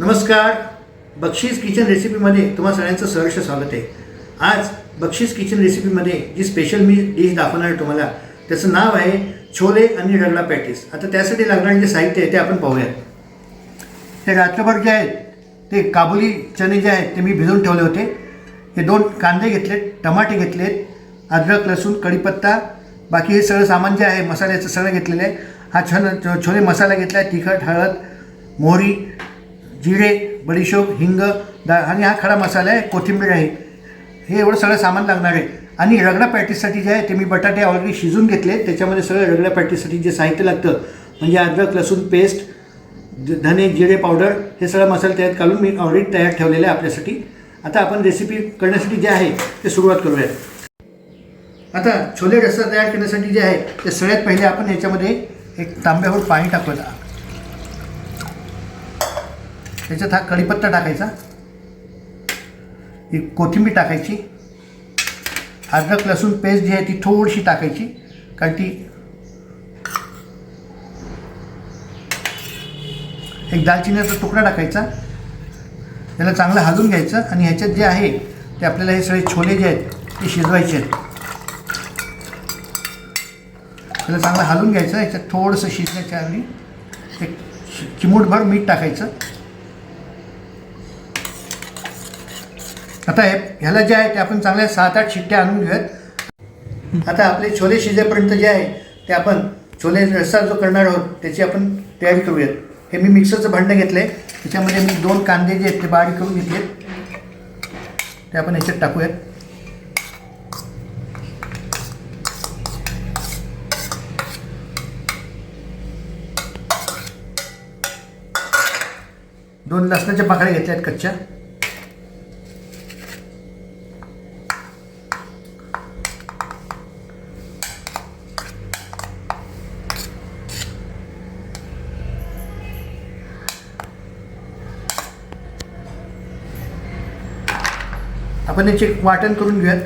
नमस्कार. बक्षीस किचन रेसिपीमध्ये तुम्हा सगळ्यांचं सहर्ष स्वागत आहे. आज बक्षीस किचन रेसिपीमध्ये जी स्पेशल मी डिश दाखवणार आहे तुम्हाला त्याचं नाव आहे छोले आणि रगडा पॅटीस. आता त्यासाठी लागणारे जे साहित्य आहे ते आपण पाहूयात. हे रात्रभर जे आहेत ते काबुली चणे जे आहेत ते मी भिजवून ठेवले होते. हे दोन कांदे घेतलेत टमाटे घेतलेत अद्रक लसूण कढीपत्ता बाकी हे सगळं सामान जे आहे मसाल्याचं सगळं घेतलेलं आहे. हा छान छोले मसाला घेतला आहे तिखट हळद मोहरी जिरे बडीशोप हिंग दा आणि हा खडा मसाला आहे कोथिंबीर आहे. हे एवढं सगळं सामान लागणार आहे. आणि रगडा पॅटीससाठी जे आहे ते मी बटाटे ऑलरेडी शिजून घेतले. त्याच्यामध्ये सगळं रगडा पॅटीससाठी जे साहित्य लागतं म्हणजे अद्रक लसूण पेस्ट ज- धने जिरे पावडर हे सगळं मसाले त्यात घालून मी ऑलरेडी तयार ठेवलेलं आहे आपल्यासाठी. आता आपण रेसिपी करण्यासाठी जे आहे ते सुरुवात करूयात. आता छोले रस्सा तयार करण्यासाठी जे आहे ते सगळ्यात पहिले आपण याच्यामध्ये एक तांब्यावर पाणी टाकूया. त्याच्यात हा कढीपत्ता टाकायचा. एक कोथिंबीर टाकायची. अद्रक लसूण पेस्ट जी आहे ती थोडीशी टाकायची. कारण ती एक दालचिनीचा तुकडा टाकायचा. त्याला चांगलं हलवून घ्यायचं आणि ह्याच्यात जे आहे ते आपल्याला हे सगळे छोले जे आहेत ते शिजवायचे आहेत. त्याला चांगलं हलून घ्यायचं. ह्याच्यात थोडंसं शिजण्याच्या आधी एक चिमूटभर मीठ टाकायचं. आता हे ह्याला जे आहे ते आपण चांगल्या सात आठ शिट्ट्या आणून घेऊयात. आता आपले छोले शिजेपर्यंत जे आहे ते आपण छोले रस्सा जो करणार आहोत त्याची आपण तयारी करूयात. हे मी मिक्सरचं भांडं घेतलं आहे त्याच्यामध्ये मी दोन कांदे जे आहेत ते बारीक करून घेतले ते आपण ह्याच्यात टाकूयात. दोन लसणाच्या पाकळ्या घेतल्या आहेत कच्च्या. आपण याचे वाटण करून घेऊयात.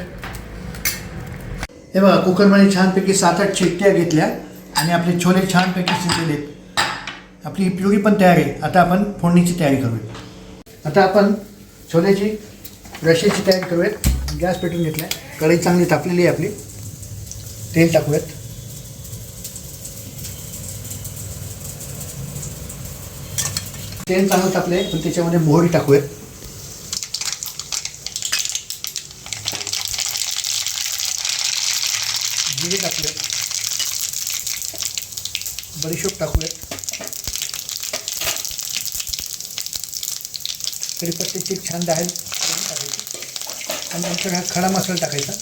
हे बघा कुकरमध्ये छानपैकी सात आठ चिट्ट्या घेतल्या आणि आपले छोले छानपैकी शिजलेले आहेत. आपली प्युरी पण तयार आहे. आता आपण फोडणीची तयारी करूया आता आपण छोल्याची रशेची तयारी करूयात. गॅस पेटून घेतला आहे कढई चांगली तापलेली आहे आपली. तेल टाकूयात. तेल चांगलं तापलं आहे पण त्याच्यामध्ये मोहरी टाकूयात. जिरे टाकूयात बडीशोप टाकूयात कढीपत्त्याची एक छान डाळ टाकायची. आणि नंतर हा खडा मसाला टाकायचा.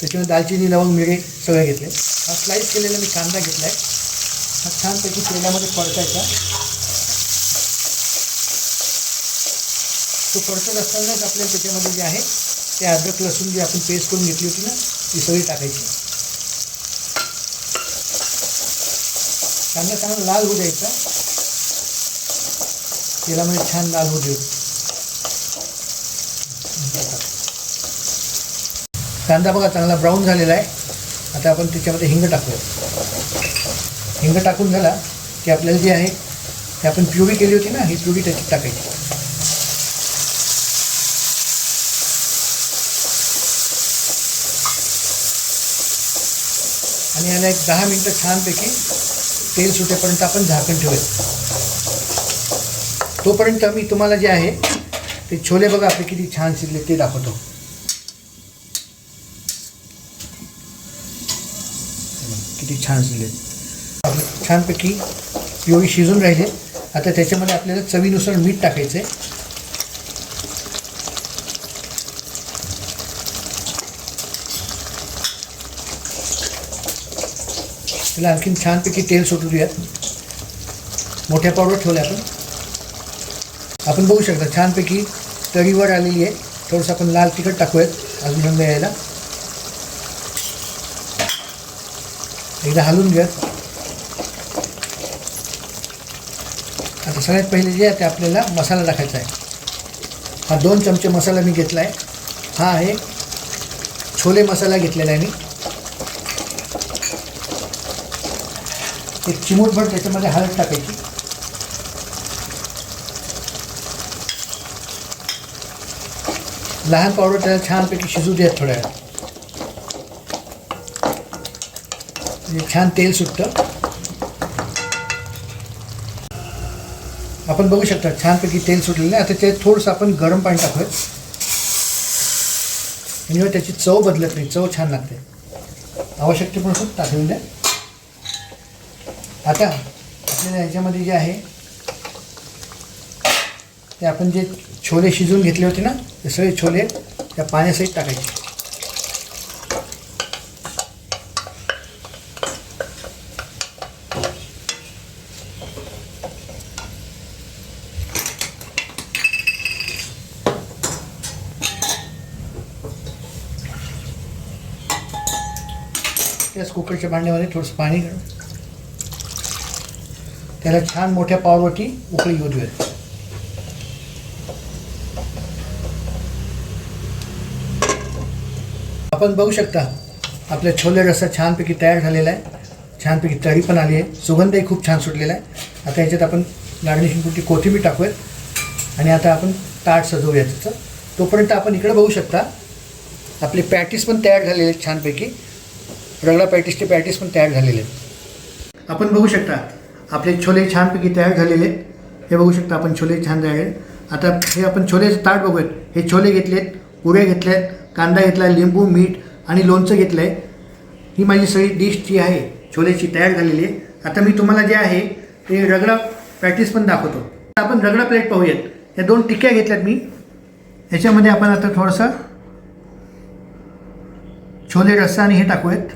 त्याच्यामध्ये दालचिनी लवंग मिरे सगळे घेतले हा स्लाईस केलेला मी कांदा घेतला आहे हा छानपैकी तेलामध्ये परतायचा. तो परतत असतानाच आपल्याला त्याच्यामध्ये जे आहे ते अद्रक लसूण जी आपण पेस्ट करून घेतली होती ना ती सगळी टाकायची. कांदा चांगला लाल होऊ द्यायचा. तेलामध्ये छान लाल होऊ देऊ. कांदा बघा चांगला ब्राऊन झालेला आहे. आता आपण त्याच्यामध्ये हिंग टाकूया. हिंग टाकून झाला की आपल्याला जे आहे ते आपण प्युरी केली होती ना ही प्युरी त्याच्यात टाकायची. आणि याला एक दहा मिनटं छानपैकी तेल सुटेपर्यंत आपण झाकण ठेवूया तोपर्यंत मी तुम्हाला जे आहे ते छोले बघा आपले किती छान शिजले ते दाखवतो. किती छान शिजले. आपले छानपैकी पिवळी शिजून राहिले. आता त्याच्यामध्ये आपल्याला चवीनुसार मीठ टाकायचं आहे त्याला आणखीन छानपैकी तेल सुटू देऊयात मोठ्या पावडर ठेवल्या आपण. आपण बघू शकता छानपैकी तरीवर आलेली आहे. थोडंसं आपण लाल तिखट टाकूयात अजून रंग यायला. एकदा हलवून घेऊयात. आता सगळ्यात पहिले जे आहे ते आपल्याला मसाला टाकायचा आहे. हा दोन चमचे मसाला मी घेतला आहे. हा आहे छोले मसाला घेतलेला आहे मी. एक चिमूटभर त्याच्यामध्ये हळद टाकायची. लहान पावडर त्याला छानपैकी शिजू द्या थोड्या वेळा म्हणजे छान तेल सुटतं. आपण बघू शकता छानपैकी तेल सुटलेलं आहे. आता ते थोडंसं आपण गरम पाणी टाकूया म्हणजे त्याची चव बदलत नाही. चव छान लागते. आवश्यकतेनुसार टाकलेलं आहे आता आपल्याला ह्याच्यामध्ये जे आहे ते आपण जे छोले शिजवून घेतले होते ना ते सगळे छोले त्या पाण्यासहित टाकायचे. त्याच कुकरच्या भांड्यामध्ये थोडंसं पाणी घालून त्याला छान मोठ्या पावरवरती उकळी येऊ देऊयात. आपण बघू शकता आपल्या छोले रस्सा छानपैकी तयार झालेला आहे. छानपैकी तरी पण आली आहे. सुगंधही खूप छान सुटलेला आहे. आता याच्यात आपण गार्निशिंगपुरती कोथिंबीर टाकूयात. आणि आता आपण ताट सजवूया त्याचं तोपर्यंत आपण इकडे बघू शकता आपले पॅटीस पण तयार झालेले आहेत छानपैकी. रगडा पॅटीसचे पॅटीस पण तयार झालेले आहेत. आपण बघू शकता आपले छोले छानपैकी तयार झालेले. आहेत हे बघू शकता आपण छोले छान झाले आहेत आता हे आपण छोलेचं ताट बघूयात. हे छोले घेतलेत पुऱ्या घेतल्यात कांदा घेतला लिंबू मीठ आणि लोणचं घेतलं आहे ही माझी सगळी डिश जी आहे छोलेची तयार झालेली. आहे आता मी तुम्हाला जे आहे ते रगडा प्रॅक्टिस पण दाखवतो. आपण रगडा प्लेट पाहूयात. या दोन टिक्क्या घेतल्यात मी. ह्याच्यामध्ये आपण आता थोडंसं छोले रस्सा आणि हे टाकूयात.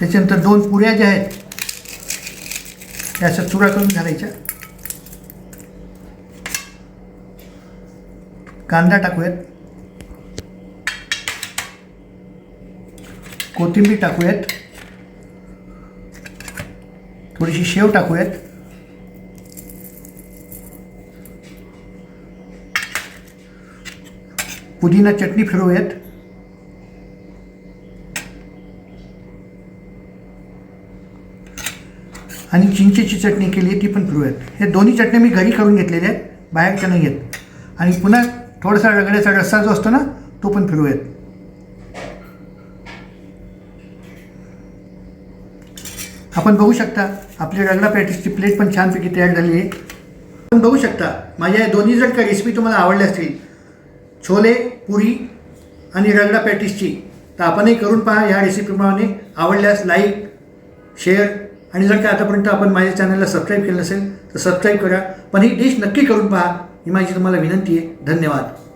त्याच्यानंतर दोन पुऱ्या ज्या आहेत त्या अशा चुरा करून घालायच्या. कांदा टाकूयात. कोथिंबीर टाकूयात. थोडीशी शेव टाकूयात. पुदिना चटणी फिरवूयात. आणि चिंचेची चटणी केली आहे ती पण फिरवूयात हे दोन्ही चटण्या मी घरी करून घेतलेल्या आहेत बाहेरच्या नाही आहेत आणि पुन्हा थोडासा रगड्याचा रस्सा जो असतो ना तो पण फिरवूयात आपण बघू शकता आपली रगडा पॅटीसची प्लेट पण छानपैकी तयार झाली आहे. आपण बघू शकता माझ्या या दोन्ही जर का रेसिपी तुम्हाला आवडल्या असतील छोले पुरी आणि रगडा पॅटीसची तर आपणही करून पहा ह्या रेसिपीप्रमाणे आवडल्यास लाईक शेअर आणि जर का आतापर्यंत आपण माझ्या चॅनलला सबस्क्राईब केलं नसेल तर सबस्क्राईब करा. पण ही डिश नक्की करून पहा. ही माझी तुम्हाला विनंती आहे. धन्यवाद.